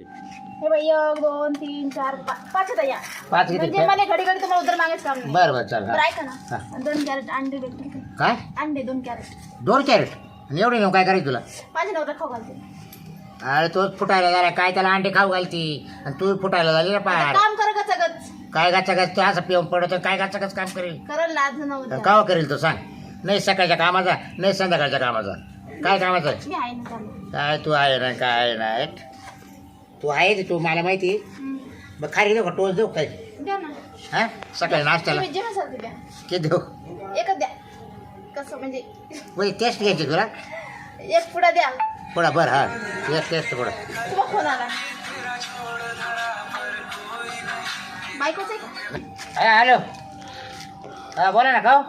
हे बाई एक दोन तीन चार पाच पाच आहेत या. पाच किती म्हणजे मला घडी घडी तुम्हाला उतर मागायचं काम नाही. बरं बरं चल बरं हा. ऐका ना. दोन कॅरेट अंडे भेटतील का? काय? अंडे दोन कॅरेट. दोन कॅरेट? आणि एवढे नेऊन काय करायचं तुला? माझे नवरा खाऊ घालते. अरे तोच फुटायला झाला काय त्याला अंडे खाऊ घालती? आणि तू फुटायला झाली ना आता पार काम करा का सगळंच काय गाचा गाच तू असं पिऊन पडतो काय गाचा गाच काम करेल? करल लाज नव्हतं कावा करेल तो सांग. नाही सकाळच्या कामाचा नाही संध्याकाळच्या कामाचा. काय कामाचा? मी आहे ना चालू काय तू आहे ना काय नाही. तू आहे ते तू मला माहिती. मग खाली देऊ का टोच देऊ काय द्या ना. हा? सकाळी नाश्त्याला. तुम्ही जेवणासारखे द्या. किती देऊ. एकच द्या. कसं म्हणजे? म्हणजे टेस्ट घ्यायची तुला? एक पुढं द्या. पुढा बरं हा. एक टेस्ट पुढं तुम्हाला फोन आला बायकोच आहे का? हा हॅलो. हा बोला ना खाऊ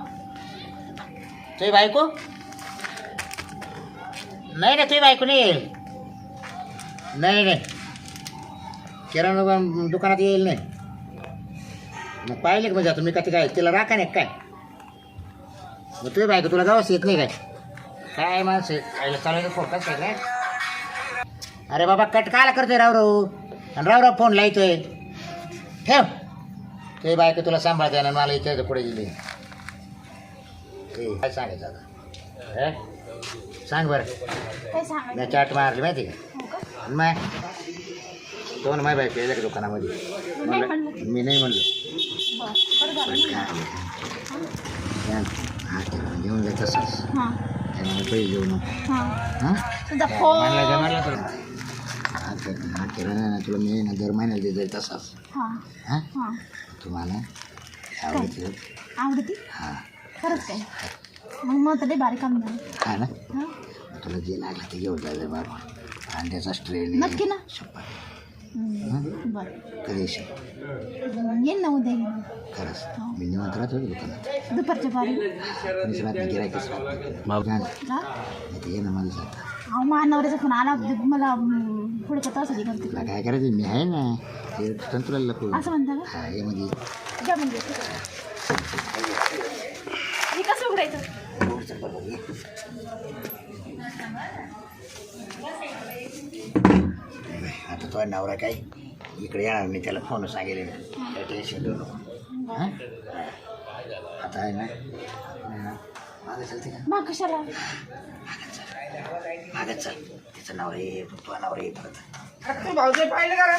तुझी बायको? नाही ना तुझी बायको नाही येईल. नाही नाही. किराणा दुकान- दुकानात येईल नाही. मग पाहिले का म्हणजे आता मी कधी काय तिला राखा नाही काय? मग तुझी बायको तुला गावास येत नाही काय? काय माणसं? आईला चालवायचं फोकस काय काय? अरे बाबा कट काला करतोय रावराव आणि रावराव फोन लायतोय ठेव. ते बायको तुला सांभाळते ना मला इथे पुढे गेली. ए, काय सांगायचं आता? हे? सांग बरं. काय सांगायचं? मी चाट मारली माहिती का? हो का? मग? तो ना माझी बायको येईल का दुकानामध्ये? मी नाही म्हणलं मी नाही म्हणलो. बरं बरं झालं. ना. काय? हा घेऊन जायचं तसंच. हां. त्यामुळे पैसे घेऊ नको. हां. हां? तुझा म्हणलं का फोन तर? हा हा किराणा ना तुला मी ना दर महिन्याला देत जाईल तसाच. हां. हां? हां. तुम्हाला आवडते? आवडती? हां. खरंच काय? मग मग तर लई भारी काम झालं. हा ना? हां. तुला जे लागलं ते घेऊन जायचं बाबा अंड्याचा स्ट्रेन नक्की ना. शपथ हम्म, बरं कधी येशील येईन ना उद्या येईन खरंच मी निवांत राहतो दुकानात दुपारच्या पारी कोणीच राहत नाही गिरायकच राहत हा नाही ते ये ना मला सांग अहो माझ्या नवऱ्याचा फोन आला होता, मला अं, पुढे का तसं करते तुला काय करायचं मी आहे ना ते पण तुला लपू असं म्हणता का हा ये म्हणजे द्या म्हणजे हे कसं उघडायचं आता तो नवरा काय इकडे येणार मी त्याला फोन सांगेल काय टेन्शन घेऊ नको. हां? आता आहे ना? मागं चालते का मग कशाला? मागत चाल. तिचा नवरा ये तो नवरा ये परत. भाऊजे पाहिले का रे?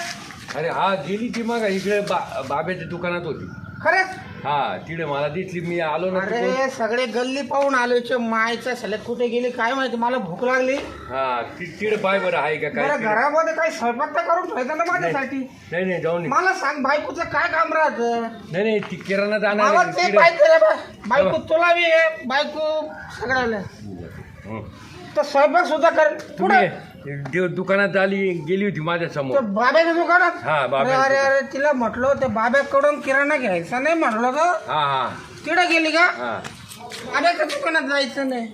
अरे हा गेली ती मग. इकडे बा बाब्याच्या दुकानात होती. खरंच? हा तिकडे मला दिसली मी आलो ना तिकडून. अरे सगळे गल्ली पाहून आलोचे मायचं सलग कुठे गेली काय माहिती मला भूक लागली हा ती तिकडे पाय बरं आहे का काय तिकडे? घरामध्ये काही स्वयंपाक तर करून ठेवायचा ना माझ्यासाठी नाही नाही जाऊन ये. मला सांग बायकोचं काय काम राहतं नाही नाही ती किराणा जाणार मला आहे ते तिकडे. बायको रे बा. बायको तुला बी आहे बायको सगळ्याला हं. तर स्वयंपाक सुद्धा कर. पुढे दुकानात आली गेली होती माझ्या ते समोर बाब्याच्या दुकानात? हा, अरे बाब्याच्या अरे अरे तिला म्हटलं ते बाब्याकडून किराणा घ्यायचा नाही म्हटलं तर हा हा. तिकडे गेली का? हा. बाब्याच्या दुकानात जायचं नाही.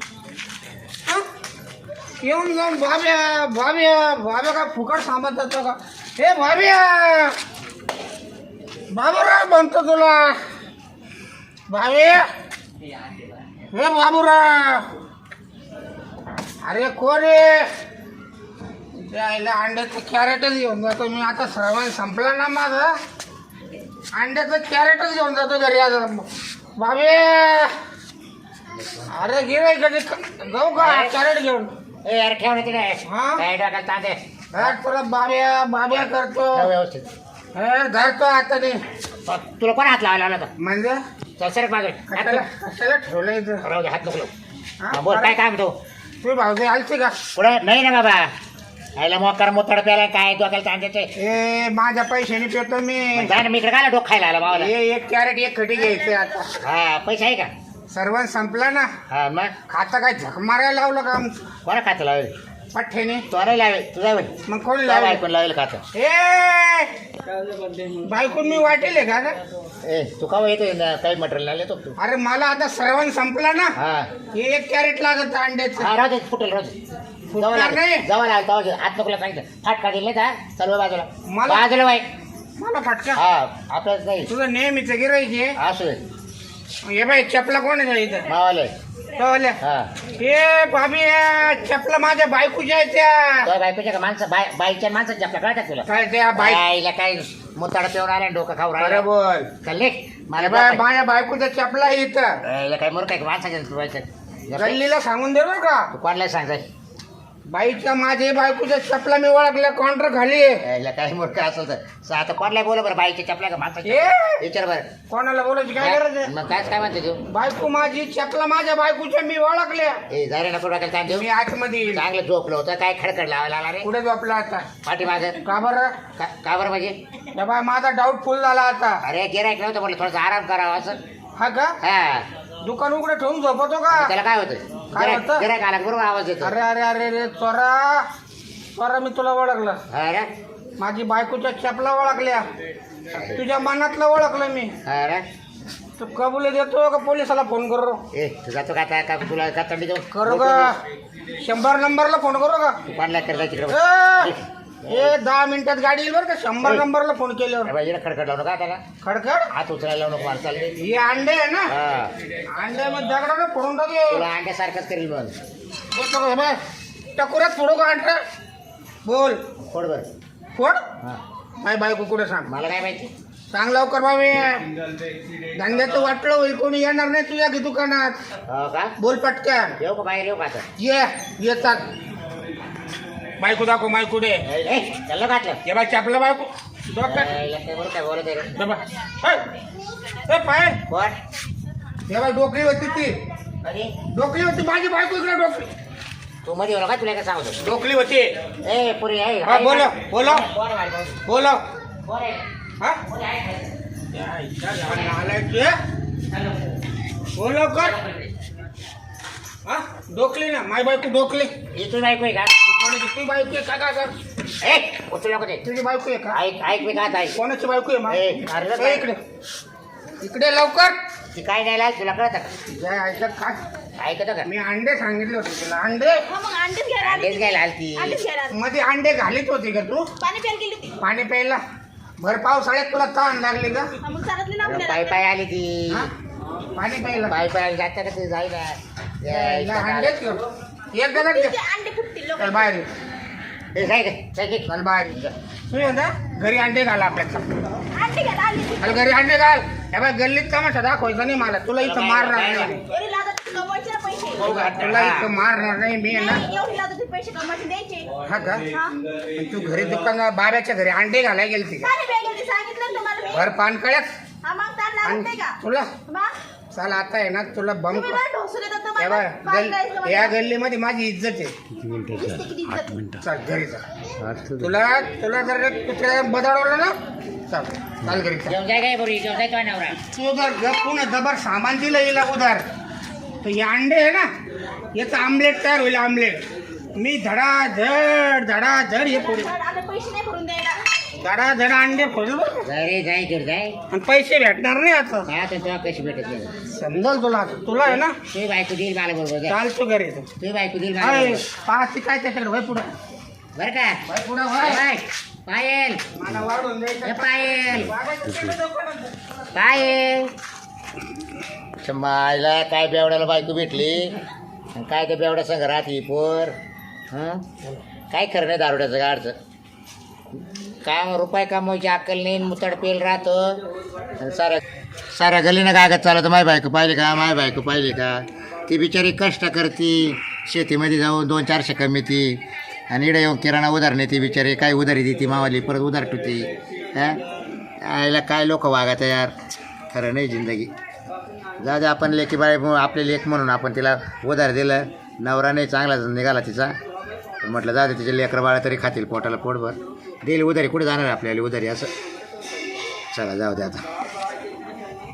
हा? येऊन जाऊन बाब्या बाब्या बाब्या का फुकट सांगत जातो का? हे बाब्या! बाबूराव म्हणतो तुला. बाबे हे बाबूराव! अरे आहे? त्याला अंड्याचं कॅरेटच घेऊन जातो. मी आता श्रावण संपला ना माझा. अंड्याचं कॅरेटच घेऊन जातो घरी आता बाबे! अरे गिराय कधी जाऊ का? कॅरेट घेऊन. ए यार ठेव ना तिकडे. हा? काय डोक्याला धर तुला बाब्या बाब्या करतो. ठेव व्यवस्थित. हे धरतो आता ते प- तुला कोण हात लावायला लावला होता? म्हणजे? चल सर मागे. हात कशाला. कशाला ठेवलं इथं? राहू दे हात नको लावू. हा? बोल काय काम तो? तू भाऊजी आलती का? पुढं नाही ना बाबा. आयला मोकार मोतड प्याला काय डोक्याला तांद्याचे ए माझ्या पैशाने पेतो मी. जा ना मी इकडे काय डोक खायला आला मावाला हे एक कॅरेट एक खटी घ्यायचे आता. हा पैसा आहे का? सर्व संपला ना? हा मग? खाता काय झक मारायला लावलं का? कोणा खातं लावेल? पठ्ठेने तो नाही लावेल तुझा होईल मग कोण लावेल? बायकोन लावेल खातं. ए! बायकून मी वाटेल का रे? ए तू का येतो काही मटेरियल नाही येतो तू? अरे मला आता सर्वण संपला ना. हा. हे एक कॅरेट लागत अंड्याचं. हा राहू दे फुटेल राहू दे. जवळ फुटणार नाही. लागेल जवळ लागेल तेव्हा हात नको सांगितलं फाटका दिले का? सर्व बाजूला. मला- बाजूला बाई. मला फटका. हा आपल्याच नाही. तुझं नेहमीच गिरायची असू दे. हे बाई चपला कोण आहे इथं? मावाले. कळल्या हा. हे हे चपला माझ्या बायकोच्या आहेत त्या. तो बायकोच्या का माणसं? बाय बाईच्या माणसाच्या चपला कळतात तुला? काय त्या बाय बाईला काय मुताडा पिऊन आला आणि डोकं खाऊ राहिला बोल चालले मला बाप- माझ्या बायकोच्या चपला आहे इथं. याला काय मूर्ख आहे का माणसाच्या गल्लीला सांगून दे बरं का. तू कोणाला सांगताय बाईच्या माझ्या बायकोच्या चपला मी ओळखल्या काउंटर खाली. याला काय मूर्ख असेल तर. सा- आता कोणाला बोला बरं बाईच्या चपला का माणसाच्या ए! विचार बरं. कोणाला बोलायची काय गरज आहे? मग काय काय म्हणते तू? बायको माझी चपला माझ्या बायकोच्या मी ओळखल्या. ए जायला नको डोक्याला ताण देऊ. मी आतमध्ये येईल. चांगलं झोपलं होतं काय खडखड लावायला आला रे? पुढे झोपला आता? पाठी माझं का बरं? का का बरं म्हणजे? बाय माझा डाऊट फुल झाला आता. अरे गिरायक नव्हतं म्हटलं थोडासा आराम करावा असं. हा का? हा. दुकान उघडे ठेवून झोपतो का? त्याला काय होतं? काय होतं? गिरायक आला का बरोबर आवाज येतो. अरे अरे अरे रे चोरा. चोरा मी तुला ओळखलं. अरे. माझी बायकोच्या चपला ओळखल्या. तुझ्या मनातलं ओळखलं मी. अरे. तू कबुले देतो का पोलिसाला फोन करू? ए तू जातो का आता? का तुला का थंडी देऊ? करू का? शंभर नंबरला फोन करू का? कोणाला करता तिकडे. ए, ए दहा मिनिटात गाडी येईल बरं का? शंभर नंबरला फोन केल्यावर. बाई खडखड लावू नका त्याला. खडखड? हात उचलायला लावू नको मला चालले. हे अंडे आहे ना? हा. अंडे मग दगडाने फोडून टाकू. तुला अंड्यासारखंच करील का बाय टकुऱ्यात फोडू का अंड? बोल. फोड बरं. फोड? हा. माय बायको कुठे सांग? मला काय माहिती? सांग लवकर बाबी धंद्याचं वाटलं होईल कोणी येणार नाही तुझ्या की दुकानात. हो का? बोल पटक्यान येऊ का बाहेर येऊ का आता? ये येतात बायको दाखव माय कुठे? ए, ए, चाललं का आतलं? ये बाय चापलं बायको. ए, याला काय काय बोलत आहे रे? ये बाय. हे, ए, पाय कोण? हे बाय डोकरी होती ती. अरे डोकली होती माझी बायको इकडे डोकली तू मध्ये येऊ नका तुला काय सांगतो. डोकली होती. ए पुरी आहे हा, बोलो, बोलो. कोण आहे? बोल. कोण आहे? हा? कोण आहे? या इच्छा बोल लवकर हा? डोकली ना माय बायको डोकली ही तुझी बायको आहे का? तुझी बायको आहे का का का ए उचलू नको ते. तुझी बायको आहे का? ऐक ऐक मी काय ऐक कोणाची बायको आहे मा? ए, अरे ए, इकडे. इकडे लवकर. ती काय द्यायला तुला कळत का? जय ऐकत काय ऐकतो का? मी अंडे सांगितले होते तुला. अंडे? हा मग अंडेच घ्यायला आली अंडेच घ्यायला आलती अंडेच घ्यायला आली. मध्ये अंडे घालीत होते का तू? पाणी प्यायला गेली होती. पाणी प्यायला? भर पावसाळ्यात तुला ताण लागली का? हा, मग चालतली ना अरे आपल्याला. पाय पाय आली ती. हा? पाणी प्यायला? पाय पाय जाता का ते? जायला. यायला अंडेच घेऊ. एक अंडे फुटतील लोक चल बाहेर ये. चल बाहेर ये. तू ये ना घरी अंडे घाल आपल्याला अंडे घरी अंडे घाल. हे बाय गल्लीत तमाशा दाखवायचा नाही मला. तुला इथं मारणार नाही. एवढी लागत होती कमवायचे ना पैसे तुला इथं मारणार नाही मी आहे ना. नाही, एवढी लागत होती पैसे कमवायचे द्यायचे. हा का? हा. तू घरी दुकान बाब्याच्या घरी अंडे घालाय गेलती का? पाणी प्यायला गेली सांगितलं ना तुम्हाला मी. भर पानकळ्यात हा मग त्याला लागत नाही आणि का? तुला? मग? चल आता आहे ना तुला बम. या गल्लीमध्ये माझी इज्जत आहे. किती इज्जत. चल घरी चल तुला तुला जर कुत्र्या बदलवलं ना चल चाल घरी चल काय तो नवरा. तू जर गपून जबर सामान दिलं हिला उधार तर हे अंडे आहे ना याचं आमलेट तयार होईल आमलेट. मी धडाधड धडाधड हे धड आले पैसे नाही भरून द्यायला धडाधड अंडे फोडू बरं का? जाय रे जाय कर जाय. आणि पैसे भेटणार नाही आता. काय आता तुला कशी भेटत नाही. समजल तुला? तुला आहे ना? तुझी बायको देईल मला बरोबर जाय चाल तू घरी. तू तुझी बायको देईल मला बरोबर. पाहते काय त्याच्याकडे वय पुढं. बरं का? वय पुढं वय. बाय. पायल. मला वाढून पायल. वागायचं. पायल. मायला काय बेवड्याला बायको भेटली? आणि काय ते बेवड्या संग राहते पोर? हं? काय खरं नाही दारुड्याचं गाडचं. काय रुपये कमवायची अक्कल नाही मुतड पेल राहतो. आणि साऱ्या गलीनं कागद चालत माय बायको पाहिली का? माय बायको पाहिली का? ती बिचारी कष्ट करती शेतीमध्ये जाऊन दोन चारशे कमी ती आणि इडे येऊन किराणा उधार नेते बिचारी काय उधारी देते मावाली परत उधार टुती हां? आयला काय लोक वागत यार? खरं नाही जिंदगी. जा दे आपण लेखी बाय आपले लेख म्हणून आपण तिला उधार दिलं नवरा नाही चांगला निघाला तिचा. म्हटलं जा दे तिचे लेकरं बाळा तरी खातील पोटाला पोटभर. देईल उधारी कुठे जाणार आपल्याला उधारी असं? चला जाऊ दे आता.